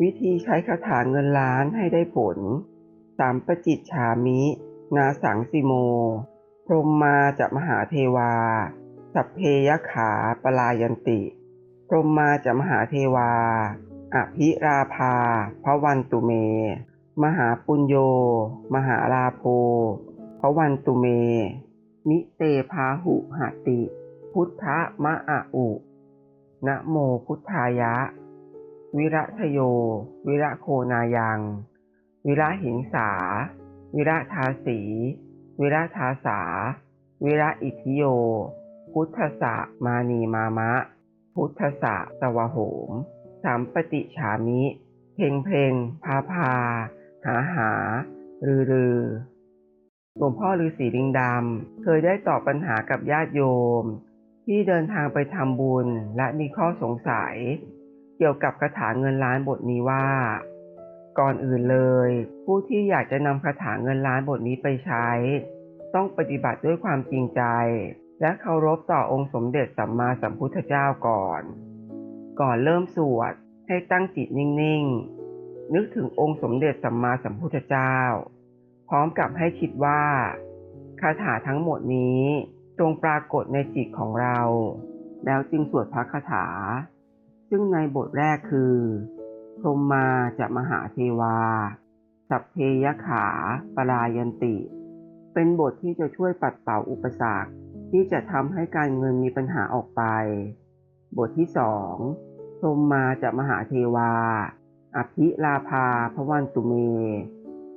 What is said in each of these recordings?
วิธีใช้คาถาเงินล้านให้ได้ผล สามปจิตฉามิ นาสังสิโม พรมมาจะมหาเทวา สัพเพยขาปลายันติ พรมมาจะมหาเทวา อภิราภา พระวันตุเม มหาปุญโย มหาลาโภพระวันตุเมนิเตพาหุหติ พุทธมะอะอุ นะโมพุทธายะ วิระทโย วิระโคนายัง วิระหิงสา วิระทาสี วิระทาสา วิระอิทิโย พุทธสะมานีมามะ พุทธสะตวโหม สามปฏิฉามิ เพ่งเพ่งพาพา หาหา รือรือหลวงพ่อฤาษีลิงดำ เคยได้ตอบปัญหากับญาติโยม ที่เดินทางไปทำบุญและมีข้อสงสัย เกี่ยวกับคาถาเงินล้านบทนี้ว่า ก่อนอื่นเลย ผู้ที่อยากจะนำคาถาเงินล้านบทนี้ไปใช้ ต้องปฏิบัติด้วยความจริงใจ และเคารพต่อองค์สมเด็จสัมมาสัมพุทธเจ้าก่อน ก่อนเริ่มสวดให้ตั้งจิตนิ่งๆ นึกถึงองค์สมเด็จสัมมาสัมพุทธเจ้า พร้อมกับให้คิดว่าคาถาทั้งหมดนี้จงปรากฏในจิตของเรา แล้วจึงสวดพระคาถา ซึ่งในบทแรกคือพรมมาจะมหาเทวา สัพเพยขาปรายันติ เป็นบทที่จะช่วยปัดเป่าอุปสรรคที่จะทำให้การเงินมีปัญหาออกไป บทที่สองพรมมาจะมหาเทวา อภิลาภาพระวันตุเม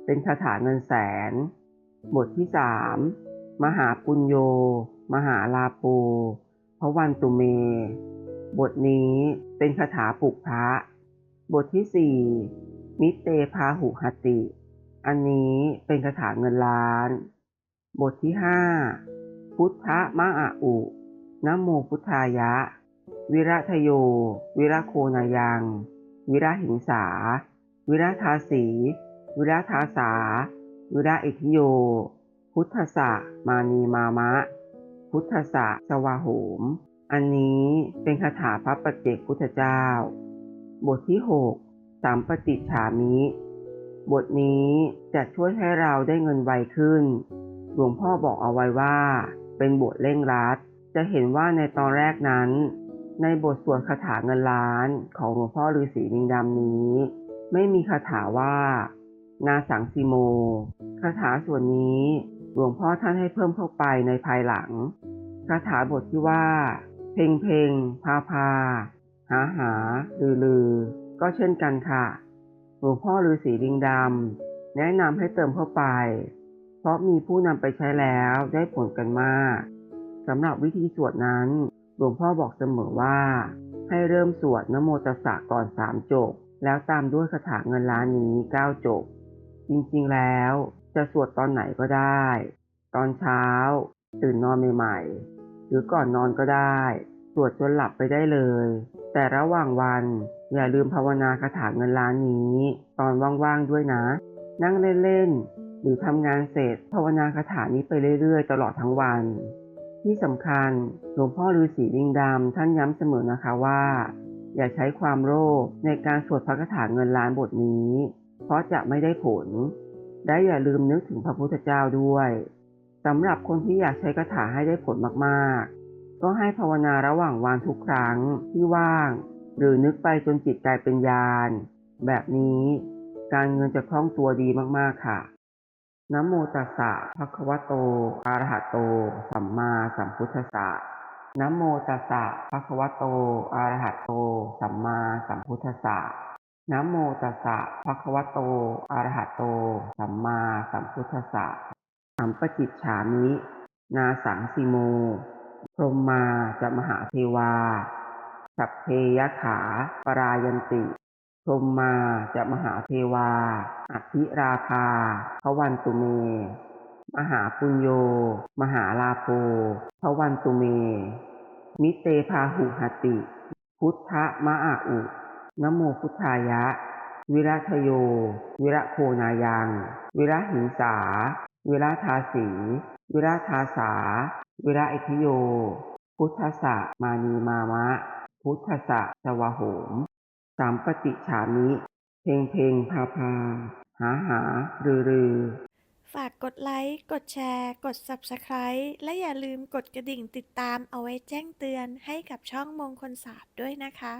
เป็นคาถาเงินแสน บทที่สามมหาปุญโย มหาลาโปพระวันตุเม บทนี้เป็นคาถาปลุกพระ บทที่สี่มิเตพาหุหติ อันนี้เป็นคาถาเงินล้าน บทที่ห้าพุทธมะอะอุนะโมพุทธายะ วิระทโย วิระโคนายัง วิระหิงสา วิระทาสี วิระทาสา วิระอิทิโย พุทธะมานีมามะ พุทธะสวาโหม อันนี้เป็นคาถาพระปัจเจกพุทธเจ้า บทที่ 6 สามปฏิฉามิ บทนี้จะช่วยให้เราได้เงินไวขึ้น หลวงพ่อบอกเอาไว้ว่า เป็นบทเร่งรัด จะเห็นว่าในตอนแรกนั้น ในบทสวดคาถาเงินล้านของหลวงพ่อฤาษีลิงดำนี้ ไม่มีคาถาว่า นาสังสิโม คาถาส่วนนี้หลวงพ่อท่านให้เพิ่มเข้าไปในภายหลัง คาถาบทที่ว่า เพ่งเพ่งพาพา หาหาลือลือ ก็เช่นกันค่ะ หลวงพ่อฤาษีลิงดำแนะนำให้เติมเข้าไป เพราะมีผู้นำไปใช้แล้วได้ผลกันมากสำหรับวิธีสวดนั้น หลวงพ่อบอกเสมอว่า ให้เริ่มสวดนโมตัสสะก่อนสามจบ แล้วตามด้วยคาถาเงินล้านนี้เก้าจบ จริงๆแล้วจะสวดตอนไหนก็ได้ ตอนเช้า ตื่นนอนใหม่ๆห รือก่อนนอนก็ได้ สวดจนหลับไปได้เลย แต่ระหว่างวันอย่าลืมภาวนาคาถาเงินล้านนี้ ตอนว่างๆด้วยนะ นั่งเล่นๆหรือทำงานเสร็จภาวนาคาถานี้ไปเรื่อยๆ ตลอดทั้งวัน ที่สำคัญหลวงพ่อฤาษีลิงดำท่านย้ำเสมอนะคะว่า อย่าใช้ความโลภในการสวดพระคาถาเงินล้านบทนี้ เพราะจะไม่ได้ผลได้อย่าลืมนึกถึงพระพุทธเจ้าด้วย สำหรับคนที่อยากใช้คาถาให้ได้ผลมากๆ ก็ให้ภาวนาระหว่างวันทุกครั้งที่ว่าง หรือนึกไปจนจิตกลายเป็นญาณแบบนี้การเงินจะคล่องตัวดีมากๆค่ะนะโมตัสสะภะคะวะโตอะระหะโต สัมมาสัมพุทธัสสะนะโมตัสสะภะคะวะโตอะระหะโต สัมมาสัมพุทธัสสะนะโมตัสสะภะคะวะโตอะระหะโต สัมมาสัมพุทธัสสะ สัมปจิตฉามิ นาสังสิโม พรมมาจะมหาเทวา สัพเพยขา ปรายันติ พรมมาจะมหาเทวา อภิราภาพวันตุเม มหาปุญโย มหาลาโภพวันตุเม มิเตพาหุหติ พุทธมะอะอุนโมพุทธายะ วิรัทโย วิระโคนายัง วิระหิงสา วิระทาสี วิระทาสา วิระอิทโย พุทธสะมานีมามะ พุทธสะสวะโหม สามปฏิฉามิ เพลงเพลงพาพา หาหา รือรือ ฝากกดไลค์ กดแชร์ กด Subscribe และอย่าลืมกดกระดิ่งติดตามเอาไว้แจ้งเตือนให้กับช่องมงคลศาสตร์ด้วยนะคะ